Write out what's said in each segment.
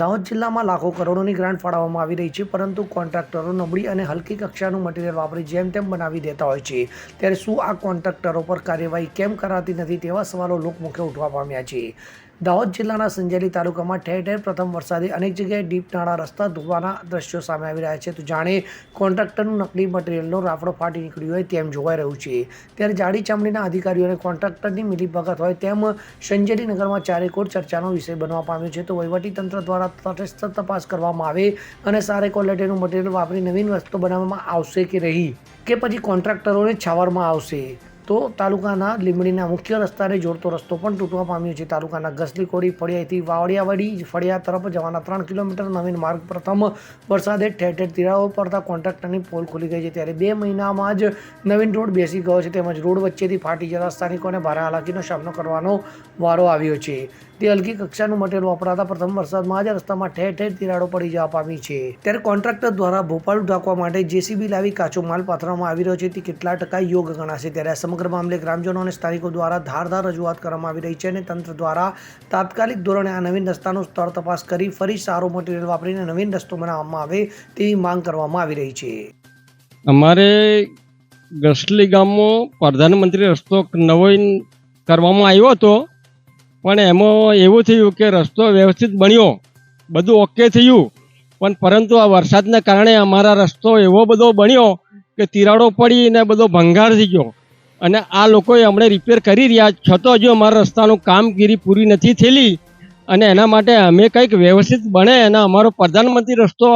દાહોદ જિલ્લામાં લાખો કરોડોની ગ્રાન્ટ ફાળવવામાં આવી રહી છે, પરંતુ કોન્ટ્રાક્ટરો નબળી અને હલકી કક્ષાનું મટીરિયલ વાપરી જેમ તેમ બનાવી દેતા હોય છે. ત્યારે શું આ કોન્ટ્રાક્ટરો પર કાર્યવાહી કેમ કરાતી નથી તેવા સવાલો લોકમુખે ઉઠવા પામ્યા છે. દાહોદ જિલ્લાના સંજેલી તાલુકામાં ઠેર ઠેર પ્રથમ વરસાદે અનેક જગ્યાએ ડીપ નાળા રસ્તા ધોવાના દ્રશ્યો સામે આવી રહ્યા છે. તો જાણે કોન્ટ્રાક્ટરનું નકલી મટીરિયલનો રાફડો ફાટી નીકળ્યો હોય તેમ જોવાઈ રહ્યું છે. ત્યારે જાડી ચામડીના અધિકારીઓ અને કોન્ટ્રાક્ટરની મિલીભગત હોય તેમ સંજેલી નગરમાં ચારેકોર ચર્ચાનો વિષય બનવા પામ્યો છે. તો વહીવટીતંત્ર દ્વારા તટસ્થ તપાસ કરવામાં આવે અને સારી ક્વોલિટીનું મટીરિયલ વાપરી નવીન વસ્તુ બનાવવામાં આવશે કે રહી કે પછી કોન્ટ્રાક્ટરોને છાવરમાં આવશે? તો તાલુકાના લીંબડીના મુખ્ય રસ્તાને જોડતો રસ્તો પણ તૂટવા પામ્યો છે. તાલુકાના ગસલીકોડી ફળિયાથી વાવડિયાવાડી ફળિયા તરફ જવાના ત્રણ કિલોમીટર નવીન માર્ગ પ્રથમ વરસાદે ઠેર ઠેર તિરાઓ પડતા કોન્ટ્રાક્ટરની પોલ ખુલી ગઈ છે. ત્યારે બે મહિનામાં જ નવીન રોડ બેસી ગયો છે. તેમજ રોડ વચ્ચેથી ફાટી જતા સ્થાનિકોને ભારે હાલાકીનો સામનો કરવાનો વારો આવ્યો છે. તે હલકી કક્ષાનું મટીરિયલ વપરાતા પ્રથમ વરસાદમાં જ રસ્તામાં ઠેર ઠેર તિરાડો પડી જવા પામી છે. ત્યારે કોન્ટ્રાક્ટર દ્વારા ભોપાલ ઢાંકવા માટે જેસીબી લાવી કાચો માલ પાથરવામાં આવી રહ્યો છે. તે કેટલા ટકા યોગ ગણાશે? ત્યારે આ સમગ્ર મામલે ગ્રામજનો અને સ્થાનિકો દ્વારા ધારદાર રજૂઆત કરવામાં આવી રહી છે અને તંત્ર દ્વારા તાત્કાલિક ધોરણે આ નવીન રસ્તાનું સ્થળ તપાસ કરી ફરી સારો મટીરિયલ વાપરીને નવીન રસ્તો બનાવવામાં આવે તેવી માંગ કરવામાં આવી રહી છે. અમારે ગસલી ગામમાં પ્રધાનમંત્રી રસ્તો નવો કરવામાં આવ્યો હતો. પણ એમાં એવું થયું કે રસ્તો વ્યવસ્થિત બન્યો. બધું ઓકે થયું. પણ પરંતુ આ વરસાદના કારણે અમારા રસ્તો એવો બધો બન્યો કે તિરાડો પડી ને બધો ભંગાર થઈ ગયો. અને આ લોકોએ અમને રિપેર કરી રહ્યા છતાં હજુ અમારા રસ્તાનું કામગીરી પૂરી નથી થયેલી. અને એના માટે અમે કંઈક વ્યવસ્થિત બને અને અમારો પ્રધાનમંત્રી રસ્તો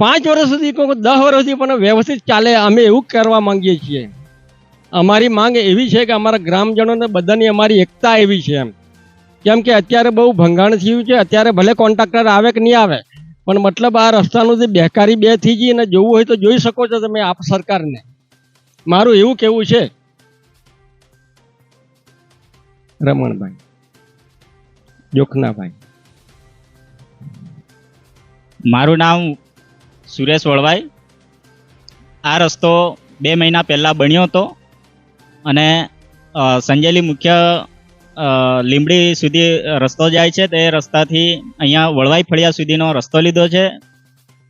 પાંચ વર્ષ સુધી કોઈ દસ વર્ષ સુધી પણ વ્યવસ્થિત ચાલે અમે એવું કરવા માંગીએ છીએ. અમારી માંગ એવી છે કે અમારા ગ્રામજનોને બધાની અમારી એકતા એવી છે એમ. કેમ કે અત્યારે બહુ ભંગાણ થયું છે. અત્યારે ભલે કોન્ટ્રાક્ટર આવે કે નહીં આવે, પણ મતલબ આ રસ્તાનું જે બેકારી બે થઈ ગઈ અને જોવું હોય તો જોઈ શકો છો તમે આપ સરકારને. મારું એવું કેવું છે. રમણભાઈ, જોખનાભાઈ. મારું નામ સુરેશ વળવાઈ. આ રસ્તો બે મહિના પહેલાં બન્યો હતો અને સંજેલી મુખ્ય અ, લીંબડી સુધી રસ્તો જાય છે તે રસ્તાથી અહીંયા વળવાઈ ફળિયા સુધીનો રસ્તો લીધો છે.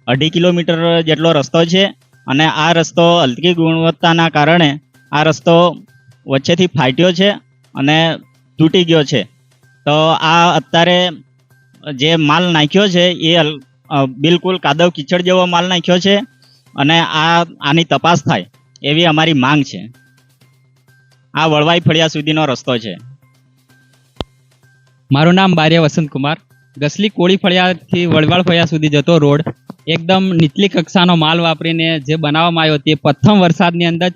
અઢી કિલોમીટર જેટલો રસ્તો છે અને આ રસ્તો હલકી ગુણવત્તાના કારણે આ રસ્તો વચ્ચેથી ફાટ્યો છે અને તૂટી ગયો છે. તો આ અત્યારે જે માલ નાખ્યો છે એ બિલકુલ કાદવ કીચડ જેવો માલ નાખ્યો છે અને આ આની તપાસ થાય એવી અમારી માંગ છે. આ વળવાઈ ફળિયા સુધીનો રસ્તો છે. મારું નામ બાર્ય વસંતકુમાર ગસલી કોળી ફળિયાથી વળવાળ ફળિયા સુધી જતો રોડ. એકદમ નીચલી કક્ષાનો માલ વાપરીને જે બનાવવામાં આવ્યો તે પ્રથમ વરસાદની અંદર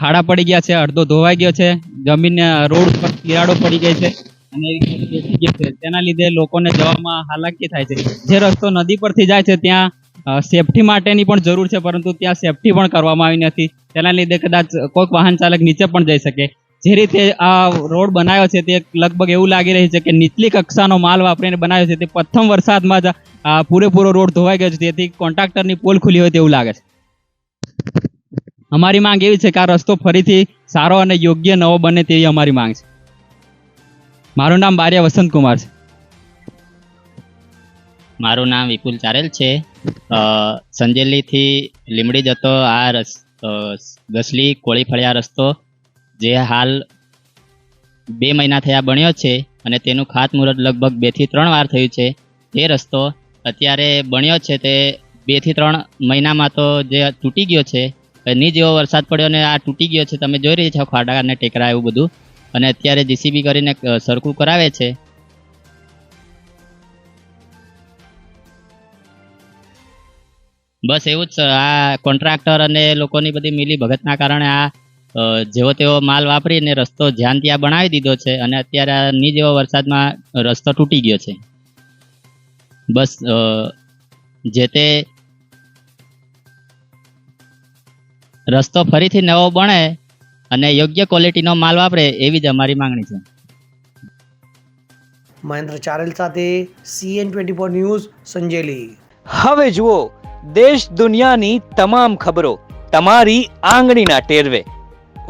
ખાડા પડી ગયા છે, અડધો ધોવાઈ ગયો છે, જમીન રોડ ઉપર તિરાડો પડી ગઈ છે અને તેના લીધે લોકોને જવામાં હાલાકી થાય છે. જે રસ્તો નદી પરથી જાય છે ત્યાં સેફટી માટેની પણ જરૂર છે, પરંતુ ત્યાં સેફટી પણ કરવામાં આવી નથી. તેના લીધે કદાચ કોઈક વાહન ચાલક નીચે પણ જઈ શકે. જે રીતે આ રોડ બનાવ્યો છે તે લગભગ એવું લાગી રહ્યું છે કે નીચલી કક્ષાનો માલ વાપરીને બનાવ્યો છે તે પ્રથમ વરસાદમાં જ પૂરેપૂરો રોડ ધોવાઈ ગયો છે. તેથી કોન્ટ્રાક્ટરની પોલ ખુલી હોય તેવું લાગે છે. અમારી માંગ એવી છે કે આ રસ્તો ફરીથી સારો અને યોગ્ય નવો બને તેવી અમારી માંગ છે. મારું નામ બારિયા વસંતકુમાર છે. મારું નામ વિપુલ ચારેલ છે. સંજેલીથી લીમડી જતો આ રસ ગસલી કોળી ફળિયા રસ્તો જે હાલ બે મહિના થયા બન્યો છે અને તેનું ખાતમુહૂર્ત લગભગ બેથી ત્રણ વાર થયું છે. તે રસ્તો અત્યારે બન્યો છે તે બેથી ત્રણ મહિનામાં તો જે તૂટી ગયો છે ની જેવો વરસાદ પડ્યો અને આ તૂટી ગયો છે, તમે જોઈ રહ્યા છો ખાડા અને ટેકરા એવું બધું. અને અત્યારે જીસીબી કરીને સરખું કરાવે છે. બસ એવું જ. આ કોન્ટ્રાક્ટર અને લોકોની બધી મિલી ભગતના કારણે આ જેવો તેવો માલ વાપરીને રસ્તો જ્યાં ત્યાં બનાવી દીધો છે અને અત્યારે ની જેવો વરસાદમાં રસ્તો તૂટી ગયો છે. બસ અ, જે તે રસ્તો ફરીથી નવો બને અને યોગ્ય ક્વોલિટીનો માલ વાપરે એવી જ અમારી માંગણી છે. મહેન્દ્ર ચારેલ સાથે CN twenty four news Sanjeli. હવે જુઓ દેશ દુનિયાની તમામ ખબરો તમારી આંગળીના ટેરવે.